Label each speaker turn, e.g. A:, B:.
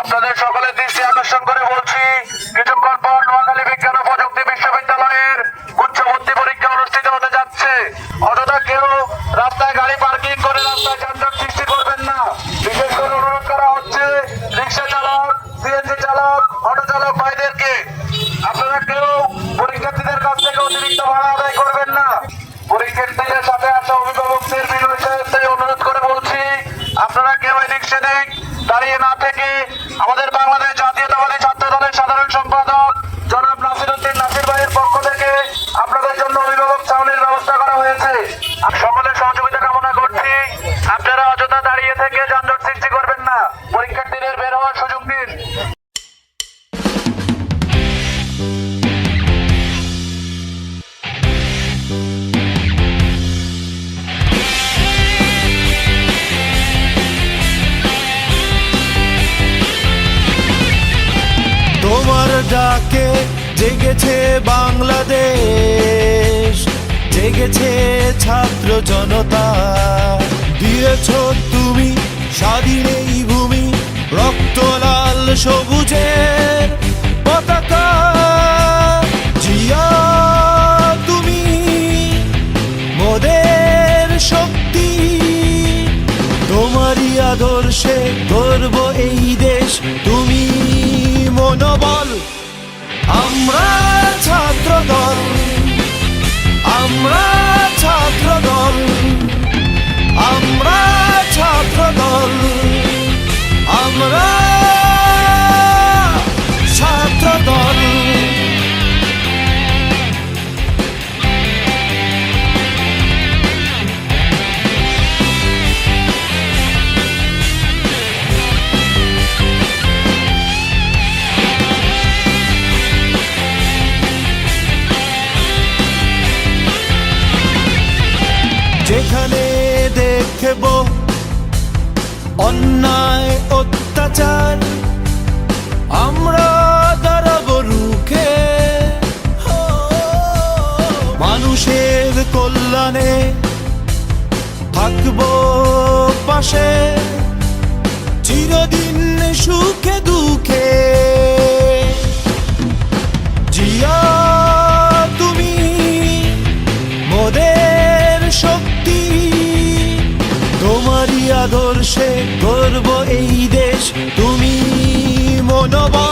A: আপনাদের সকলের দৃষ্টি আকর্ষণ করে বলছি, কিছুক্ষণ পর নোয়াখালী বিজ্ঞান ও প্রযুক্তি বিশ্ববিদ্যালয়ের উচ্চ ভর্তি পরীক্ষা অনুষ্ঠিত হতে যাচ্ছে। অযথা কেউ রাস্তায় গাড়ি পার্কিং করে রাস্তায় যানজট সৃষ্টি করবেন না। বিশেষ করে অনুরোধ করা হচ্ছে, রিক্সা চালক, সিএনজি চালক, অটো চালক আমাদের
B: ডাকে জেগেছে বাংলাদেশ, জেগেছে ছাত্র জনতা। দিয়েছ তুমি স্বাধীন এই ভূমি, রক্ত লাল সবুজের পতাকা। জিয়া, তুমি মোদের শক্তি। তোমারই আদর্শে গর্ব এই দেশ, তুমি মনোবল আমরা ছাত্র দল আমরা ছাত্র দল আমরা ছাত্র দেখব অন্যায় অত্যাচার আমরা দাঁড়াবো রুখে। মানুষের কল্যাণে থাকব পাশে। চিরদিন সুখে দুঃখে আদর্শে গর্ব এই দেশ। তুমি মনোবল